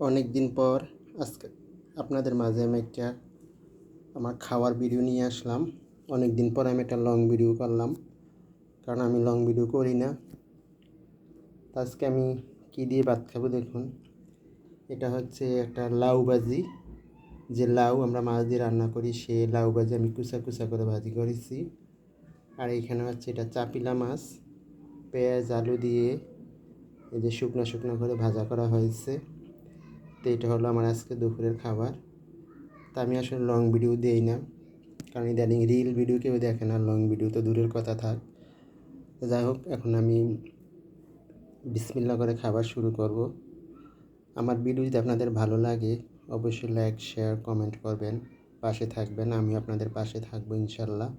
অনেক দিন পর আজকে আপনাদের মাঝে আমি একটা আমার খাওয়ার ভিডিও নিয়ে আসলাম। অনেক দিন পর আমি একটা লং ভিডিও করলাম। কারণ আমি লং ভিডিও করি না। আজকে আমি কী দিয়ে ভাত খাব দেখুন। এটা হচ্ছে একটা লাউ ভাজি। যে লাউ আমরা মাছ দিয়ে রান্না করি, সে লাউ ভাজি আমি কুচা কুচা করে ভাজি করেছি। আর এইখানে হচ্ছে এটা চাপিলা মাছ। পেঁয়াজ, আলু দিয়ে এই যে শুকনো শুকনো করে ভাজা করা হয়েছে। তো এটা হলো আমার আজকে দুপুরের খাবার। তা আমি আসলে লং ভিডিও দিই না, কারণ ইদানিং রিল ভিডিও কেউ দেখে না লং ভিডিও তো দূরের কথা থাক। যাই হোক, এখন আমি বিসমিল্লা করে খাবার শুরু করব। আমার ভিডিও যদি আপনাদের ভালো লাগে, অবশ্যই লাইক শেয়ার কমেন্ট করবেন, পাশে থাকবেন আমি আপনাদের পাশে থাকব ইনশাল্লাহ।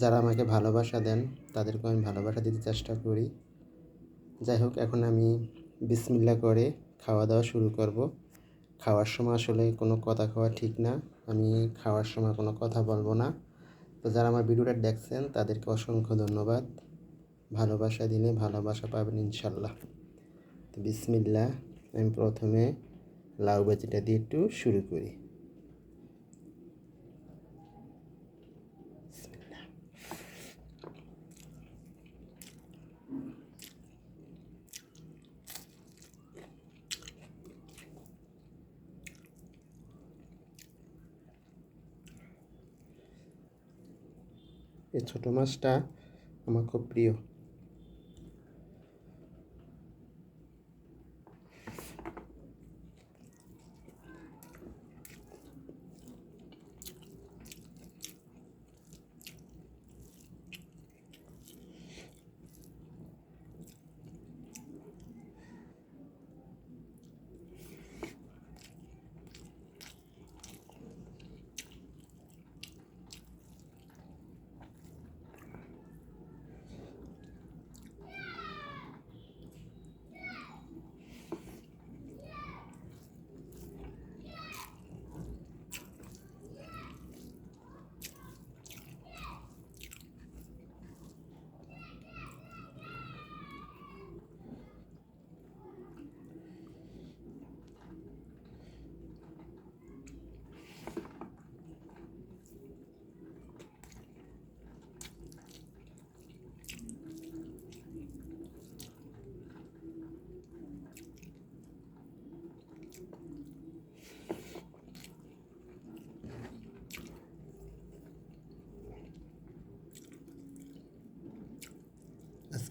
যারা আমাকে ভালোবাসা দেন তাদেরকে আমি ভালোবাসা দিতে চেষ্টা করি। যাই হোক, এখন আমি বিসমিল্লা করে খাওয়া দাওয়া শুরু করব। খাওয়ার সময় আসলে কোনো কথা খাওয়া ঠিক না। আমি খাওয়ার সময় কোনো কথা বলব না। তো যারা আমার ভিডিওটা দেখছেন, তাদেরকে অসংখ্য ধন্যবাদ। ভালোবাসা দিলে ভালোবাসা পাবেন ইনশাল্লাহ। তো বিসমিল্লা আমি প্রথমে লাউ বাজিটা দিয়ে একটু শুরু করি। এই ছোটো মাছটা আমার খুব প্রিয়।